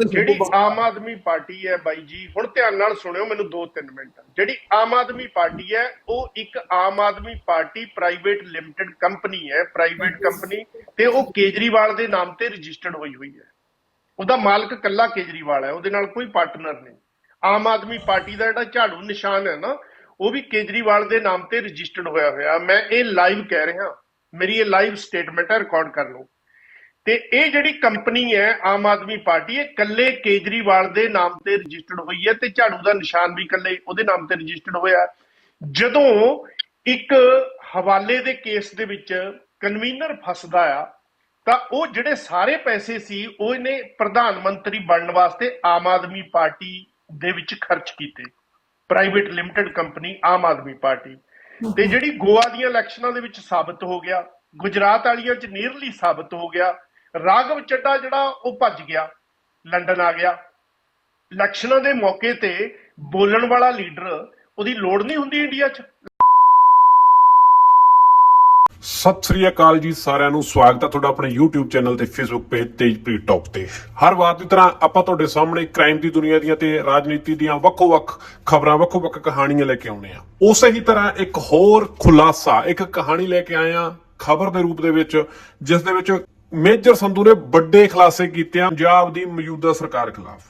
ਜਿਹੜੀ ਆਮ ਆਦਮੀ ਪਾਰਟੀ ਹੈ ਬਾਈ ਜੀ ਹੁਣ ਧਿਆਨ ਨਾਲ ਸੁਣਿਓ ਮੈਨੂੰ 2-3 ਮਿੰਟ। ਜਿਹੜੀ ਆਮ ਆਦਮੀ ਪਾਰਟੀ ਹੈ ਉਹ ਇੱਕ Aam Aadmi party private limited company ਹੈ ਪ੍ਰਾਈਵੇਟ ਕੰਪਨੀ ਤੇ ਉਹ ਕੇਜਰੀਵਾਲ ਦੇ ਨਾਮ ਤੇ ਰਜਿਸਟਰਡ ਹੋਈ ਹੋਈ ਹੈ। ਉਹਦਾ ਮਾਲਕ ਕੱਲਾ ਕੇਜਰੀਵਾਲ ਹੈ ਉਹਦੇ ਨਾਲ ਕੋਈ ਪਾਰਟਨਰ ਨਹੀਂ। ਆਮ ਆਦਮੀ ਪਾਰਟੀ ਦਾ ਜਿਹੜਾ ਝਾੜੂ ਨਿਸ਼ਾਨ ਹੈ ਨਾ ਉਹ ਵੀ ਕੇਜਰੀਵਾਲ ਦੇ ਨਾਮ ਤੇ ਰਜਿਸਟਰਡ ਹੋਇਆ ਹੋਇਆ। ਮੈਂ ਇਹ ਲਾਈਵ ਕਹਿ ਰਿਹਾ। ਮੇਰੀ ਇਹ ਲਾਈਵ ਸਟੇਟਮੈਂਟ ਹੈ ਰਿਕਾਰਡ ਕਰ ਲਓ। ਤੇ ਇਹ ਜਿਹੜੀ ਕੰਪਨੀ ਹੈ ਆਮ ਆਦਮੀ ਪਾਰਟੀ ਇਹ ਕੱਲੇ ਕੇਜਰੀਵਾਲ ਦੇ ਨਾਮ ਤੇ ਰਜਿਸਟਰਡ ਹੋਈ ਹੈ ਤੇ ਝਾੜੂ ਦਾ ਨਿਸ਼ਾਨ ਵੀ ਕੱਲੇ ਉਹਦੇ ਨਾਮ ਤੇ ਰਜਿਸਟਰਡ ਹੋਇਆ ਜਦੋਂ ਇੱਕ ਹਵਾਲੇ ਦੇ ਕੇਸ ਦੇ ਵਿੱਚ ਕਨਵੀਨਰ ਫਸਦਾ ਆ ਤਾਂ ਉਹ ਜਿਹੜੇ ਸਾਰੇ ਪੈਸੇ ਸੀ ਉਹ ਇਹਨੇ ਪ੍ਰਧਾਨ ਮੰਤਰੀ ਬਣਨ ਵਾਸਤੇ ਆਮ ਆਦਮੀ ਪਾਰਟੀ ਦੇ ਵਿੱਚ ਖਰਚ ਕੀਤੇ। Private limited company Aam Aadmi party. ਤੇ ਜਿਹੜੀ ਗੋਆ ਦੀਆਂ ਇਲੈਕਸ਼ਨਾਂ ਦੇ ਵਿੱਚ ਸਾਬਤ ਹੋ ਗਿਆ ਗੁਜਰਾਤ ਵਾਲੀਆਂ ਚ ਨੀਰਲੀ ਸਾਬਤ ਹੋ ਗਿਆ ਰਾਘਵ ਚੱਡਾ ਜਿਹੜਾ ਉਹ ਭੱਜ ਗਿਆ, ਲੰਡਨ ਆ ਗਿਆ। ਇਲੈਕਸ਼ਨਾਂ ਦੇ ਮੌਕੇ ਤੇ ਬੋਲਣ ਵਾਲਾ ਲੀਡਰ ਉਹਦੀ ਲੋੜ ਨਹੀਂ ਹੁੰਦੀ ਇੰਡੀਆ 'ਚ। ਸਤਿ ਸ੍ਰੀ ਅਕਾਲ ਜੀ ਸਾਰਿਆਂ ਨੂੰ, ਸਵਾਗਤ ਹੈ ਤੁਹਾਡਾ ਆਪਣੇ YouTube ਚੈਨਲ ਤੇ Facebook ਪੇਜ ਤੇਜਪ੍ਰੀਤ ਟੌਪ ਤੇ। ਹਰ ਵਾਰ ਦੀ ਤਰ੍ਹਾਂ ਆਪਾਂ ਤੁਹਾਡੇ ਸਾਹਮਣੇ ਕ੍ਰਾਈਮ ਦੀ ਦੁਨੀਆ ਦੀਆਂ ਤੇ ਰਾਜਨੀਤੀ ਦੀਆਂ ਵੱਖੋ-ਵੱਖ ਖਬਰਾਂ, ਵੱਖੋ-ਵੱਖ ਕਹਾਣੀਆਂ ਲੈ ਕੇ ਆਉਣੇ ਆ ਉਸੇ ਹੀ ਤਰ੍ਹਾਂ ਇੱਕ ਹੋਰ ਖੁਲਾਸਾ, ਇੱਕ ਕਹਾਣੀ ਲੈ ਕੇ ਆਏ ਆ ਖਬਰ ਦੇ ਰੂਪ ਦੇ ਵਿੱਚ, ਜਿਸ ਦੇ ਵਿੱਚ ਮੇਜਰ ਸੰਧੂ ਨੇ ਵੱਡੇ ਖੁਲਾਸੇ ਕੀਤੇ ਆ, ਪੰਜਾਬ ਦੀ ਮੌਜੂਦਾ ਸਰਕਾਰ ਖਿਲਾਫ।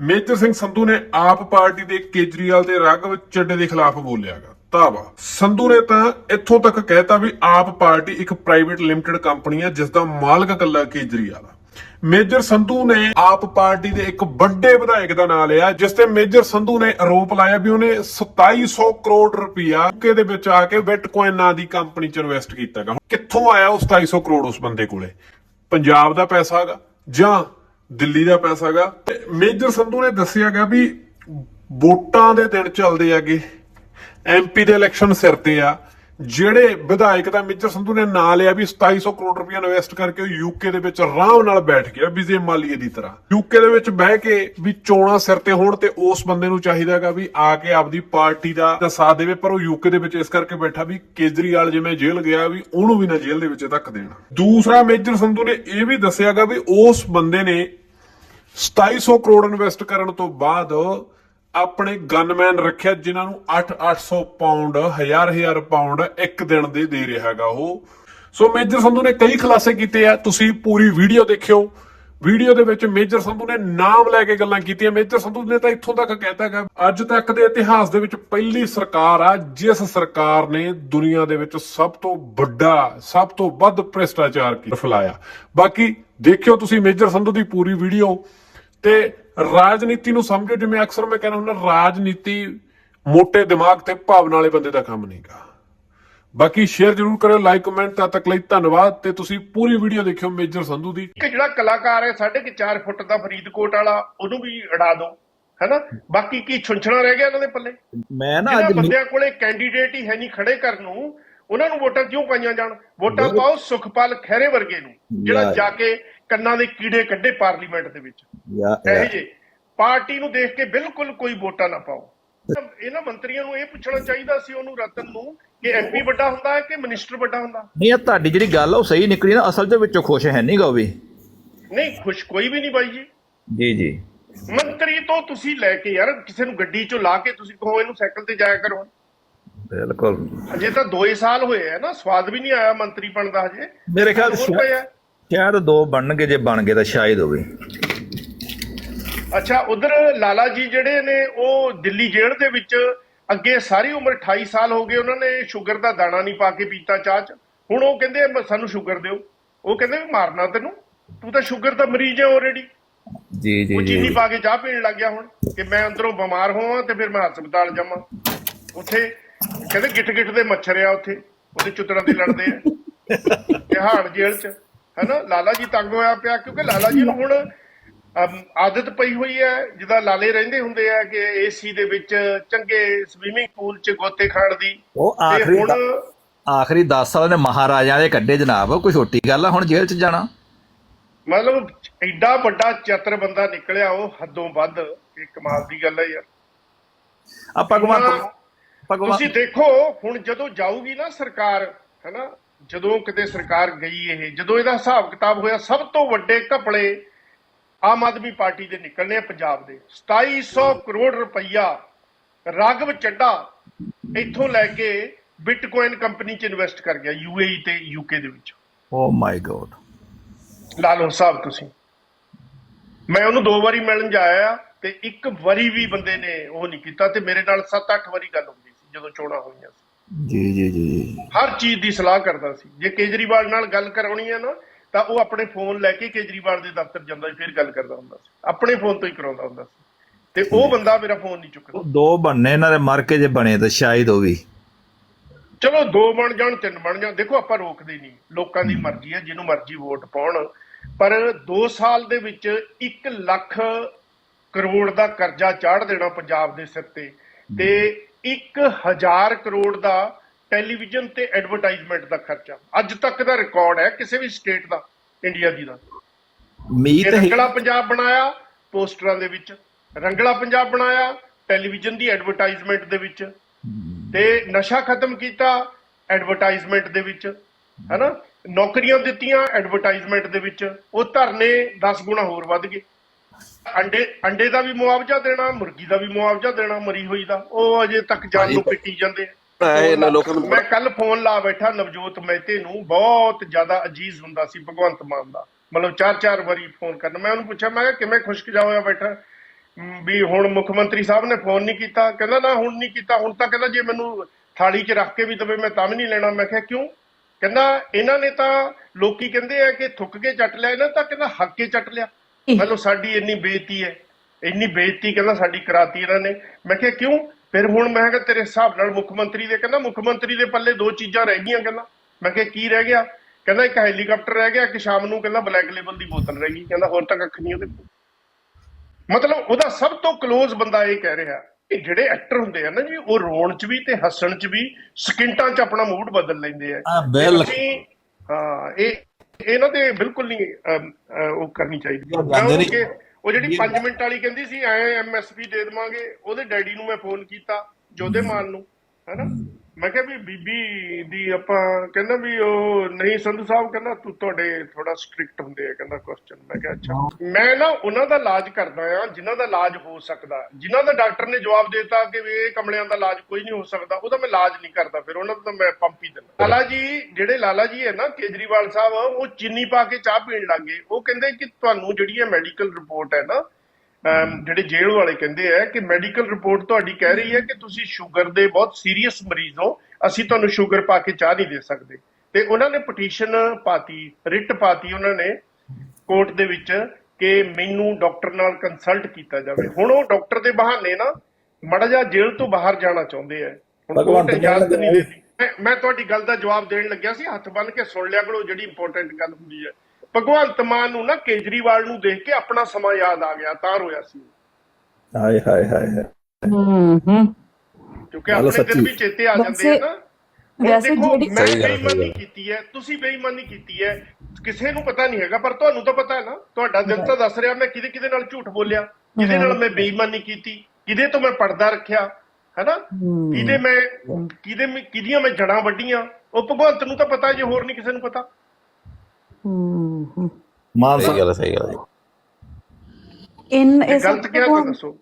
ਮੇਜਰ ਸਿੰਘ ਸੰਧੂ ਨੇ ਆਪ ਪਾਰਟੀ ਦੇ ਕੇਜਰੀਵਾਲ ਤੇ ਰਾਘਵ ਚੱਡੇ ਦੇ ਖਿਲਾਫ ਬੋਲਿਆਗਾ ਧਾਵਾ। ਸੰਧੂ ਨੇ ਤਾਂ ਇੱਥੋਂ ਤੱਕ ਕਹਿਤਾ ਵੀ ਆਪ ਪਾਰਟੀ ਇੱਕ ਪ੍ਰਾਈਵੇਟ ਲਿਮਟਿਡ ਕੰਪਨੀ ਹੈ ਜਿਸ ਦਾ ਮਾਲਕ ਇਕੱਲਾ ਕੇਜਰੀਵਾਲ ਆ। ਮੇਜਰ ਸੰਧੂ ਨੇ ਆਪ ਪਾਰਟੀ ਦੇ ਇੱਕ ਵੱਡੇ ਵਿਧਾਇਕ ਦਾ ਨਾਮ ਲਿਆ, ਜਿਸ ਤੇ ਮੇਜਰ ਸੰਧੂ ਨੇ ਆਰੋਪ ਲਾਇਆ ਵੀ ਉਹਨੇ 2700 ਕਰੋੜ ਰੁਪਇਆ ਕੇ ਦੇ ਵਿੱਚ ਆ ਕੇ ਬਿਟਕੋਇਨ ਨਾਂ ਦੀ ਕੰਪਨੀ ਚ ਇਨਵੈਸਟ ਕੀਤਾਗਾ। ਹੁਣ ਕਿੱਥੋਂ ਆਇਆ ਉਹ 2700 ਕਰੋੜ ਉਸ ਬੰਦੇ ਕੋਲੇ? ਪੰਜਾਬ ਦਾ ਪੈਸਾ ਹੈਗਾ ਜਾਂ ਦਿੱਲੀ ਦਾ ਪੈਸਾ ਹੈਗਾ? ਤੇ ਮੇਜਰ ਸੰਧੂ ਨੇ ਦੱਸਿਆਗਾ ਵੀ ਵੋਟਾਂ ਦੇ ਦਿਨ ਚੱਲਦੇ ਆਗੇ ਐਮਪੀ ਦੇ ਇਲੈਕਸ਼ਨ ਸਿਰ ਤੇ ਆ ਜਿਹੜੇ ਵਿਧਾਇਕ ਦਾ ਮੇਜਰ ਸੰਧੂ ਨੇ ਨਾਂ ਲਿਆ ਵੀ 2700 ਕਰੋੜ ਰੁਪਏ ਇਨਵੈਸਟ ਕਰਕੇ ਉਹ ਯੂਕੇ ਦੇ ਵਿੱਚ ਆਰਾਮ ਨਾਲ ਬੈਠ ਗਿਆ ਵਿਜੇ ਮਾਲੀਏ ਦੀ ਤਰ੍ਹਾਂ। ਯੂਕੇ ਦੇ ਵਿੱਚ ਬਹਿ ਕੇ ਵੀ ਚੋਣਾਂ ਸਿਰ ਤੇ ਹੋਣ ਤੇ ਉਸ ਬੰਦੇ ਨੂੰ ਚਾਹੀਦਾਗਾ ਵੀ ਆ ਕੇ ਆਪਦੀ ਪਾਰਟੀ ਦਾ ਦਾ ਸਾਥ ਦੇਵੇ, ਪਰ ਉਹ ਯੂਕੇ ਦੇ ਵਿੱਚ ਇਸ ਕਰਕੇ ਬੈਠਾ ਵੀ ਕੇਜਰੀਵਾਲ ਜਿਵੇਂ ਜੇਲ੍ਹ ਗਿਆ ਵੀ ਉਹਨੂੰ ਵੀ ਨਾ ਜੇਲ੍ਹ ਦੇ ਵਿੱਚ ਧੱਕ ਦੇਣ। ਦੂਸਰਾ ਮੇਜਰ ਸੰਧੂ ਨੇ ਇਹ ਵੀ ਦੱਸਿਆਗਾ ਵੀ ਉਸ ਬੰਦੇ ਨੇ 2700 ਕਰੋੜ ਇਨਵੈਸਟ ਕਰਨ ਤੋਂ ਬਾਅਦ ਆਪਣੇ ਗਨਮੈਨ ਰੱਖਿਆ, ਜਿਨ੍ਹਾਂ ਨੂੰ 8-800 ਪਾਉਂਡ 1000-1000 ਪਾਉਂਡ ਇੱਕ ਦਿਨ ਦੇ ਦੇ ਰਿਹਾ ਹੈਗਾ ਉਹ। ਸੋ ਮੇਜਰ ਸੰਧੂ ਨੇ ਕਈ ਖੁਲਾਸੇ ਕੀਤੇ ਆ, ਤੁਸੀਂ ਪੂਰੀ ਵੀਡੀਓ ਦੇਖਿਓ। ਵੀਡੀਓ ਦੇ ਵਿੱਚ ਮੇਜਰ ਸੰਧੂ ਨੇ ਨਾਮ ਲੈ ਕੇ ਗੱਲਾਂ ਕੀਤੀਆਂ। ਮੇਜਰ ਸੰਧੂ ਨੇ ਤਾਂ ਇੱਥੋਂ ਤੱਕ ਕਹਿਤਾ ਹੈਗਾ, ਅੱਜ ਤੱਕ ਦੇ ਇਤਿਹਾਸ ਦੇ ਵਿੱਚ ਪਹਿਲੀ ਸਰਕਾਰ ਆ, ਜਿਸ ਸਰਕਾਰ ਨੇ ਦੁਨੀਆ ਦੇ ਵਿੱਚ ਸਭ ਤੋਂ ਵੱਡਾ, ਸਭ ਤੋਂ ਵੱਧ ਭ੍ਰਿਸ਼ਟਾਚਾਰ ਕੀ ਫੈਲਾਇਆ। ਬਾਕੀ ਦੇਖਿਓ ਤੁਸੀਂ ਮੇਜਰ ਸੰਧੂ ਦੀ ਪੂਰੀ ਵੀਡੀਓ ਤੇ ਰਾਜਨੀਤੀ ਨੂੰ ਸਮਝੋ ਜਿਵੇਂ ਅਕਸਰ ਮੈਂ ਕਹਿੰਦਾ ਹੁੰਦਾ ਰਾਜਨੀਤੀ ਮੋٹے ਦਿਮਾਗ ਤੇ ਭਾਵਨਾ ਵਾਲੇ ਬੰਦੇ ਦਾ ਕੰਮ ਨਹੀਂਗਾ ਬਾਕੀ ਸ਼ੇਅਰ ਜ਼ਰੂਰ ਕਰਿਓ ਲਾਈਕ ਕਮੈਂਟ ਤਦ ਤੱਕ ਲਈ ਧੰਨਵਾਦ ਤੇ ਤੁਸੀਂ ਪੂਰੀ ਵੀਡੀਓ ਦੇਖਿਓ ਮੇਜਰ ਸੰਧੂ ਦੀ। ਇੱਕ ਜਿਹੜਾ ਕਲਾਕਾਰ ਹੈ 4.5 ਫੁੱਟ ਦਾ ਫਰੀਦਕੋਟ ਵਾਲਾ ਉਹਨੂੰ ਵੀ ਅੜਾ ਦਿਓ ਹੈਨਾ? ਬਾਕੀ ਕੀ ਛੁੰਛਣਾ ਰਹਿ ਗਿਆ ਇਹਨਾਂ ਦੇ ਪੱਲੇ? ਮੈਂ ਨਾ ਅੱਜ ਬੰਦਿਆਂ ਕੋਲੇ ਕੈਂਡੀਡੇਟ ਹੀ ਹੈ ਨਹੀਂ ਖੜੇ ਕਰਨ ਨੂੰ ਉਹਨਾਂ ਨੂੰ ਵੋਟਾਂ ਕਿਉਂ ਪਾਈਆਂ ਜਾਣ? ਵੋਟਾਂ ਪਾਓ ਸੁਖਪਾਲ ਖਹਿਰੇ ਵਰਗੇ ਨੂੰ ਜਿਹੜਾ। ਜਾ ਕੇ ਕੰਨਾਂ ਦੇ ਕੀੜੇ ਕੱਢੇ ਪਾਰਲੀਮੈਂਟ ਦੇ ਵਿੱਚ। ਯਾ- ਇਹ ਜੇ ਪਾਰਟੀ ਨੂੰ ਦੇਖ ਕੇ ਬਿਲਕੁਲ ਕੋਈ ਵੋਟਾਂ ਨਾ ਪਾਓ। ਇਹਨਾਂ ਮੰਤਰੀਆਂ ਨੂੰ ਇਹ ਪੁੱਛਣਾ ਚਾਹੀਦਾ ਸੀ ਉਹਨੂੰ ਰਤਨ ਨੂੰ ਕਿ ਐਮਪੀ ਵੱਡਾ ਹੁੰਦਾ ਹੈ ਕਿ ਮਿਨਿਸਟਰ ਵੱਡਾ ਹੁੰਦਾ? ਨਹੀਂ ਇਹ ਤੁਹਾਡੀ ਜਿਹੜੀ ਗੱਲ ਆ ਉਹ ਸਹੀ ਨਿਕਲੀ ਨਾ। ਅਸਲ ਦੇ ਵਿੱਚੋਂ ਖੁਸ਼ ਹੈ ਨਹੀਂਗਾ ਉਹ ਵੀ। ਨਹੀਂ ਖੁਸ਼ ਕੋਈ ਵੀ ਨਹੀਂ ਬਾਈ ਜੀ। ਜੀ ਜੀ। ਮੰਤਰੀ ਤੋਂ ਤੁਸੀਂ ਲੈ ਕੇ ਯਾਰ ਕਿਸੇ ਨੂੰ ਗੱਡੀ ਚੋਂ ਲਾ ਕੇ ਤੁਸੀਂ ਕਹੋ ਇਹਨੂੰ ਸਾਈਕਲ ਤੇ ਜਾਇਆ ਕਰੋ। ਬਿਲਕੁਲ। ਅਜੇ ਤਾਂ 2 ਸਾਲ ਹੋਏ ਆ ਨਾ ਸਵਾਦ ਵੀ ਨਹੀਂ ਆਇਆ ਮੰਤਰੀ ਬਣਦਾ ਹਜੇ। ਮੇਰੇ ਖਿਆਲ। ਸ਼ਾਇਦ ਦੋ ਬਣਨਗੇ ਜੇ ਬਣ ਗਏ ਤਾਂ ਸ਼ਾਇਦ ਹੋਵੇ। ਅੱਛਾ ਉਧਰ ਲਾਲਾ ਜੀ ਜਿਹੜੇ ਨੇ ਉਹ ਦਿੱਲੀ ਜੇਲ੍ਹ ਦੇ ਵਿੱਚ ਅੱਗੇ ਸਾਰੀ ਉਮਰ 28 ਸਾਲ ਹੋ ਗਏ ਉਹਨਾਂ ਨੇ ਸ਼ੂਗਰ ਦਾ ਦਾਣਾ ਨਹੀਂ ਪਾ ਕੇ ਪੀਤਾ ਚਾਹ ਚ। ਹੁਣ ਉਹ ਕਹਿੰਦੇ ਸਾਨੂੰ ਸ਼ੂਗਰ ਦਿਓ। ਉਹ ਕਹਿੰਦੇ ਮਾਰਨਾ ਤੈਨੂੰ? ਤੂੰ ਤਾਂ ਸ਼ੂਗਰ ਦਾ ਮਰੀਜ਼ ਹੈ ਆਲਰੇਡੀ ਜੀ ਜੀ ਉਹ ਚੀਨੀ ਪਾ ਕੇ ਚਾਹ ਪੀਣ ਲੱਗ ਗਿਆ ਹੁਣ ਕਿ ਮੈਂ ਅੰਦਰੋਂ ਬਿਮਾਰ ਹੋਵਾਂ ਤੇ ਫਿਰ ਮੈਂ ਹਸਪਤਾਲ ਜਾਵਾਂ। ਉੱਥੇ ਕਹਿੰਦੇ ਗਿੱਟ ਗਿੱਟ ਦੇ ਮੱਛਰ ਆ ਉੱਥੇ ਉਹਦੇ ਚੁੱਤੜਾਂ ਦੇ ਲੜਦੇ ਆ। ਤਿਹਾੜ ਜੇਲ੍ਹ ਚ ਹੈਨਾ? ਲਾਲਾ ਜੀ ਤੰਗ ਹੋਇਆ ਪਿਆ ਕਿਉਂਕਿ ਲਾਲਾ ਜੀ ਨੂੰ ਹੁਣ ਆਦਤ ਪਈ ਹੋਈ ਹੈ ਜਿੱਦਾਂ ਲਾਲੇ ਰਹਿੰਦੇ ਹੁੰਦੇ ਆ ਕਿ ਏਸੀ ਦੇ ਵਿੱਚ ਚੰਗੇ ਸਵੀਮਿੰਗ ਪੂਲ ਚ ਗੋਤੇ ਖਾਣ ਦੀ। ਉਹ ਆਖਰੀ ਹੁਣ ਆਖਰੀ 10 ਸਾਲਾਂ ਦੇ ਮਹਾਰਾਜਾ ਦੇ ਕੱਢੇ ਜਨਾਬ ਕੋਈ ਛੋਟੀ ਗੱਲ ਆ ਹੁਣ ਜੇਲ੍ਹ 'ਚ ਜਾਣਾ? ਮਤਲਬ ਐਡਾ ਵੱਡਾ ਚਤਰ ਬੰਦਾ ਨਿਕਲਿਆ ਉਹ ਹੱਦੋਂ ਵੱਧ ਇਹ ਕਮਾਲ ਦੀ ਗੱਲ ਹੈ ਯਾਰ। ਆ ਭਗਵੰਤ ਤੁਸੀਂ ਭਗਵੰਤ ਦੇਖੋ ਹੁਣ ਜਦੋਂ ਜਾਊਗੀ ਨਾ ਸਰਕਾਰ ਹੈਨਾ ਜਦੋਂ ਕਿਤੇ ਸਰਕਾਰ ਗਈ ਇਹ ਜਦੋਂ ਇਹਦਾ ਹਿਸਾਬ ਕਿਤਾਬ ਹੋਇਆ ਸਭ ਤੋਂ ਵੱਡੇ ਘਪਲੇ ਆਮ ਆਦਮੀ ਪਾਰਟੀ ਦੇ ਨਿਕਲਣੇ ਆ ਪੰਜਾਬ ਦੇ। 2700 ਕਰੋੜ ਰੁਪਈਆ ਰਾਘਵ ਚੱਡਾ ਇੱਥੋਂ ਲੈ ਕੇ ਬਿਟਕੋਇਨ ਕੰਪਨੀ 'ਚ ਇਨਵੈਸਟ ਕਰ ਗਿਆ ਯੂਏਈ ਤੇ ਯੂਕੇ ਦੇ ਵਿੱਚ। ਓ ਮਾਈ ਗੋਡ ਲਾ ਲਓ ਸਾਹਿਬ ਤੁਸੀਂ। ਮੈਂ ਉਹਨੂੰ ਦੋ ਵਾਰੀ ਮਿਲਣ ਜਾਇਆ ਤੇ ਇੱਕ ਵਾਰੀ ਵੀ ਬੰਦੇ ਨੇ ਉਹ ਨਹੀਂ ਕੀਤਾ ਤੇ ਮੇਰੇ ਨਾਲ 7-8 ਵਾਰੀ ਗੱਲ ਹੁੰਦੀ ਜਦੋਂ ਚੋਣਾਂ ਹੋਈਆਂ ਸੀ। ਜੀ ਜੀ ਜੀ। ਹਰ ਚੀਜ਼ ਦੀ ਸਲਾਹ ਕਰਦਾ ਸੀ। ਜੇ ਕੇਜਰੀਵਾਲ ਨਾਲ ਗੱਲ ਕਰਾਉਣੀ ਹੈ ਨਾ ਤਾਂ ਉਹ ਆਪਣੇ ਫੋਨ ਲੈ ਕੇ ਕੇਜਰੀਵਾਲ ਦੇ ਦਫ਼ਤਰ ਜਾਂਦਾ ਸੀ ਫਿਰ ਗੱਲ ਕਰਦਾ ਹੁੰਦਾ ਸੀ। ਆਪਣੇ ਫੋਨ ਤੋਂ ਹੀ ਕਰਾਉਂਦਾ ਹੁੰਦਾ ਸੀ। ਤੇ ਉਹ ਬੰਦਾ ਮੇਰਾ ਫੋਨ ਨਹੀਂ ਚੁੱਕਦਾ। ਉਹ ਦੋ ਬੰਨੇ ਇਹਨਾਂ ਦੇ ਮਰ ਕੇ ਜੇ ਬਣੇ ਤਾਂ ਸ਼ਾਇਦ ਉਹ ਵੀ। ਚਲੋ ਦੋ ਬਣ ਜਾਣ ਤਿੰਨ ਬਣ ਜਾਣ। ਦੇਖੋ ਆਪਾਂ ਰੋਕਦੇ ਨਹੀਂ। ਲੋਕਾਂ ਦੀ ਮਰਜ਼ੀ ਹੈ ਜਿਹਨੂੰ ਮਰਜ਼ੀ ਵੋਟ ਪਾਉਣ। ਪਰ 2 ਸਾਲ ਦੇ ਵਿੱਚ 1 ਲੱਖ ਕਰੋੜ ਦਾ ਕਰਜ਼ਾ ਚਾੜ ਦੇਣਾ ਪੰਜਾਬ ਦੇ ਸਿਰ ਤੇ। ਤੇ 1000 ਕਰੋੜ ਦਾ ਟੈਲੀਵਿਜ਼ਨ ਤੇ ਐਡਵਰਟਾਈਜ਼ਮੈਂਟ ਦਾ ਖਰਚਾ। ਅੱਜ ਤੱਕ ਦਾ ਰਿਕਾਰਡ ਹੈ ਕਿਸੇ ਵੀ ਸਟੇਟ ਦਾ ਇੰਡੀਆ ਦੀ ਦਾ। ਮੀਤ ਰੰਗਲਾ ਪੰਜਾਬ ਬਣਾਇਆ ਪੋਸਟਰਾਂ ਦੇ ਵਿੱਚ। ਰੰਗਲਾ ਪੰਜਾਬ ਬਣਾਇਆ ਟੈਲੀਵਿਜ਼ਨ ਦੀ ਐਡਵਰਟਾਈਜ਼ਮੈਂਟ ਦੇ ਵਿੱਚ। ਤੇ ਨਸ਼ਾ ਖਤਮ ਕੀਤਾ ਐਡਵਰਟਾਈਜ਼ਮੈਂਟ ਦੇ ਵਿੱਚ। ਹੈਨਾ? ਨੌਕਰੀਆਂ ਦਿੱਤੀਆਂ ਐਡਵਰਟਾਈਜ਼ਮੈਂਟ ਦੇ ਵਿੱਚ। ਉਹ ਧਰਨੇ 10 ਗੁਣਾ ਹੋਰ ਵੱਧ ਗਏ। ਅੰਡੇ ਅੰਡੇ ਦਾ ਵੀ ਮੁਆਵਜ਼ਾ ਦੇਣਾ ਮੁਰਗੀ ਦਾ ਵੀ ਮੁਆਵਜ਼ਾ ਦੇਣਾ ਮਰੀ ਹੋਈ ਦਾ। ਉਹ ਅਜੇ ਤੱਕ ਜਾਨ ਨੂੰ ਪਿੱਟੀ ਜਾਂਦੇ ਆ। ਇਹ ਇਹਨਾਂ ਲੋਕਾਂ ਨੂੰ ਮੈਂ ਕੱਲ ਫੋਨ ਲਾ ਬੈਠਾ ਨਵਜੋਤ ਮਹਿਤੇ ਨੂੰ ਬਹੁਤ ਜ਼ਿਆਦਾ ਅਜੀਜ਼ ਹੁੰਦਾ ਸੀ ਭਗਵੰਤ ਮਾਨ ਦਾ। ਮਤਲਬ ਚਾਰ ਚਾਰ ਵਾਰੀ ਫੋਨ ਕਰਨਾ। ਮੈਂ ਉਹਨੂੰ ਪੁੱਛਿਆ ਮੈਂ ਕਿਹਾ ਕਿਵੇਂ ਖੁਸ਼ਕ ਜਾ ਹੋਇਆ ਬੈਠਾ? ਵੀ ਹੁਣ ਮੁੱਖ ਮੰਤਰੀ ਸਾਹਿਬ ਨੇ ਫੋਨ ਨਹੀਂ ਕੀਤਾ। ਕਹਿੰਦਾ ਨਾ ਹੁਣ ਨਹੀਂ ਕੀਤਾ। ਹੁਣ ਤਾਂ ਕਹਿੰਦਾ ਜੇ ਮੈਨੂੰ ਥਾਲੀ 'ਚ ਰੱਖ ਕੇ ਵੀ ਦਵੇ ਮੈਂ ਤਾਂ ਵੀ ਨਹੀਂ ਲੈਣਾ। ਮੈਂ ਕਿਹਾ ਕਿਉਂ? ਕਹਿੰਦਾ ਇਹਨਾਂ ਨੇ ਤਾਂ ਲੋਕੀ ਕਹਿੰਦੇ ਆ ਕਿ ਥੁੱਕ ਕੇ ਚੱਟ ਲਿਆ ਇਹਨਾਂ ਤਾਂ ਕਹਿੰਦਾ ਹੱਕ ਕੇ ਚੱਟ ਲਿਆ। ਮਤਲਬ ਸਾਡੀ ਇੰਨੀ ਬੇਇੱਜ਼ਤੀ ਹੈ ਇੰਨੀ ਬੇਇੱਜ਼ਤੀ ਕਹਿੰਦਾ ਸਾਡੀ ਕਰਾਤੀ ਇਹਨਾਂ ਨੇ। ਮੈਂ ਕਿਹਾ ਕਿਉਂ? ਫਿਰ ਹੁਣ ਮੈਂ ਕਿਹਾ ਤੇਰੇ ਹਿਸਾਬ ਨਾਲ ਮੁੱਖ ਮੰਤਰੀ ਦੇ ਕਹਿੰਦਾ ਮੁੱਖ ਮੰਤਰੀ ਦੇ ਪੱਲੇ ਦੋ ਚੀਜ਼ਾਂ ਰਹਿ ਗਈਆਂ ਕਹਿੰਦਾ। ਮੈਂ ਕਿਹਾ ਕੀ ਰਹਿ ਗਿਆ? ਕਹਿੰਦਾ ਇੱਕ ਹੈਲੀਕਾਪਟਰ ਰਹਿ ਗਿਆ ਕਿ ਸ਼ਾਮ ਨੂੰ ਕਹਿੰਦਾ ਬਲੈਕ ਲੇਬਲ ਦੀ ਬੋਤਲ ਰਹਿ ਗਈ ਕਹਿੰਦਾ ਹੋਰ ਤਾਂ ਕੱਖ ਨਹੀਂ ਉਹਦੇ ਕੋਲ। ਮਤਲਬ ਉਹਦਾ ਸਭ ਤੋਂ ক্লোਜ਼ ਬੰਦਾ ਇਹ ਕਹਿ ਰਿਹਾ ਕਿ ਜਿਹੜੇ ਐਕਟਰ ਹੁੰਦੇ ਆ ਨਾ ਜੀ ਉਹ ਰੋਣ 'ਚ ਵੀ ਤੇ ਹੱਸਣ 'ਚ ਵੀ ਸਕਿੰਟਾਂ 'ਚ ਆਪਣਾ ਮੂਡ ਬਦਲ ਲੈਂਦੇ ਆ। ਆ ਬਿਲਕੁਲ ਅਸੀਂ- ਹਾਂ ਇਹ ਇਹਨਾਂ ਤੇ ਬਿਲਕੁਲ ਨਹੀਂ ਉਹ ਕਰਨੀ ਚਾਹੀਦੀ ਉਹ ਜਾਂਦੇ ਨਹੀਂ। ਕਿਉਂਕਿ ਉਹ ਜਿਹੜੀ 5 ਮਿੰਟ ਵਾਲੀ ਕਹਿੰਦੀ ਸੀ ਐ ਐਮਐਸਪੀ ਦੇ ਦੇਵਾਂਗੇ ਉਹਦੇ ਡੈਡੀ ਨੂੰ ਮੈਂ ਫੋਨ ਕੀਤਾ ਜੋਧੇ ਮਾਨ ਨੂੰ ਹੈਨਾ ਮੈਂ ਕਿਹਾ ਵੀ ਬੀਬੀ ਦੀ ਆਪਾਂ ਕਹਿੰਦਾ ਵੀ ਉਹ ਨਹੀਂ ਸੰਧੂ ਸਾਹਿਬ ਕਹਿੰਦਾ ਤੂੰ ਤੁਹਾਡੇ ਥੋੜਾ ਸਟ੍ਰਿਕਟ ਹੁੰਦੇ ਆ ਕਹਿੰਦਾ ਕੁਐਸਚਨ ਮੈਂ ਕਿਹਾ ਅੱਛਾ। ਮੈਂ ਨਾ ਉਹਨਾਂ ਦਾ ਇਲਾਜ ਕਰਦਾ ਆ ਜਿਨ੍ਹਾਂ ਦਾ ਇਲਾਜ ਹੋ ਸਕਦਾ। ਜਿਨ੍ਹਾਂ ਦਾ ਡਾਕਟਰ ਨੇ ਜਵਾਬ ਦਿੱਤਾ ਕਿ ਵੀ ਇਹ ਕਮਲਿਆਂ ਦਾ ਇਲਾਜ ਕੋਈ ਨਹੀਂ ਹੋ ਸਕਦਾ ਉਹਦਾ ਮੈਂ ਇਲਾਜ ਨਹੀਂ ਕਰਦਾ ਫਿਰ ਉਹਨਾਂ ਦਾ ਤਾਂ ਮੈਂ ਪੰਪ ਹੀ ਦਿੰਦਾ। ਲਾਲਾ ਜੀ ਜਿਹੜੇ ਲਾਲਾ ਜੀ ਹੈ ਨਾ ਕੇਜਰੀਵਾਲ ਸਾਹਿਬ ਉਹ ਚੀਨੀ ਪਾ ਕੇ ਚਾਹ ਪੀਣ ਲੱਗੇ ਉਹ ਕਹਿੰਦੇ ਕਿ ਤੁਹਾਨੂੰ ਜਿਹੜੀ ਇਹ ਮੈਡੀਕਲ ਰਿਪੋਰਟ ਹੈ ਨਾ ਜਿਹੜੇ ਜੇਲ੍ਹ ਵਾਲੇ ਕਹਿੰਦੇ ਆ ਕਿ ਮੈਡੀਕਲ ਰਿਪੋਰਟ ਤੁਹਾਡੀ ਕਹਿ ਰਹੀ ਹੈ ਕਿ ਤੁਸੀਂ ਸ਼ੂਗਰ ਦੇ ਬਹੁਤ ਸੀਰੀਅਸ ਮਰੀਜ਼ ਹੋ ਅਸੀਂ ਤੁਹਾਨੂੰ ਸ਼ੂਗਰ ਪਾ ਕੇ ਚਾਹ ਨਹੀਂ ਦੇ ਸਕਦੇ। ਤੇ ਉਹਨਾਂ ਨੇ ਪਟੀਸ਼ਨ ਪਾਤੀ ਰਿਟ ਪਾਤੀ ਉਹਨਾਂ ਨੇ ਕੋਰਟ ਦੇ ਵਿੱਚ ਕਿ ਮੈਨੂੰ ਡਾਕਟਰ ਨਾਲ ਕੰਸਲਟ ਕੀਤਾ ਜਾਵੇ। ਹੁਣ ਉਹ ਡਾਕਟਰ ਦੇ ਬਹਾਨੇ ਨਾ ਮੜਾ ਜਾ ਜੇਲ੍ਹ ਤੋਂ ਬਾਹਰ ਜਾਣਾ ਚਾਹੁੰਦੇ ਆ। ਹੁਣ ਕੋਰਟ ਇਜਾਜ਼ਤ ਨਹੀਂ ਦੇਦੀ। ਮੈਂ- ਮੈਂ ਤੁਹਾਡੀ ਗੱਲ ਦਾ ਜਵਾਬ ਦੇਣ ਲੱਗਿਆ ਸੀ ਹੱਥ ਬੰਨ ਕੇ ਸੁਣ ਲਿਆ ਕਰੋ ਜਿਹੜੀ ਇੰਪੋਰਟੈਂਟ ਗੱਲ ਹੁੰਦੀ ਹੈ। ਭਗਵੰਤ ਮਾਨ ਨੂੰ ਨਾ ਕੇਜਰੀਵਾਲ ਨੂੰ ਦੇਖ ਕੇ ਆਪਣਾ ਸਮਾਂ ਯਾਦ ਆ ਗਿਆ ਤਾਂ ਰੋਇਆ ਸੀ ਹਾਏ ਹਾਏ ਹਾਏ। ਹੂੰ ਹੂੰ ਕਿਉਂਕਿ ਆਪਣੇ ਦਿਨ। ਵੀ ਚੇਤੇ ਆ ਜਾਂਦੇ ਆ ਨਾ ਵੈਸੇ ਜਿਹੜੀ- ਮੈਂ ਬੇਈਮਾਨੀ। ਕੀਤੀ ਹੈ ਤੁਸੀਂ ਬੇਈਮਾਨੀ ਕੀਤੀ ਹੈ ਕਿਸੇ ਨੂੰ ਪਤਾ ਨਹੀਂ ਹੈਗਾ ਪਰ ਤੁਹਾਨੂੰ ਤਾਂ ਪਤਾ ਹੈ ਨਾ ਤੁਹਾਡਾ ਦਿਲ ਤਾਂ ਦੱਸ ਰਿਹਾ ਮੈਂ ਕਿਹਦੇ ਕਿਹਦੇ ਨਾਲ ਝੂਠ ਬੋਲਿਆ ਕਿਹਦੇ ਨਾਲ ਮੈਂ ਬੇਈਮਾਨੀ ਕੀਤੀ ਕਿਹਦੇ ਤੋਂ ਮੈਂ ਪਰਦਾ ਰੱਖਿਆ ਹੈਨਾ ਕਿਹਦੇ ਮੈਂ ਕਿਹਦੇ ਮੈਂ ਕਿਹਦੀਆਂ ਮੈਂ ਜੜਾਂ ਵੱਡੀਆਂ ਉਹ ਭਗਵੰਤ ਨੂੰ ਤਾਂ ਪਤਾ ਜੇ ਹੋਰ ਨਹੀਂ ਕਿਸੇ ਨੂੰ ਪਤਾ ਹੂੰ ਹੂੰ। ਮਾਨ ਸਹੀ ਗੱਲ ਹੈ, ਸਹੀ ਗੱਲ ਹੈ। ਇਨ ਇਹ ਗਲਤ ਕਿਹਾ ਤਾਂ ਦੱਸੋ।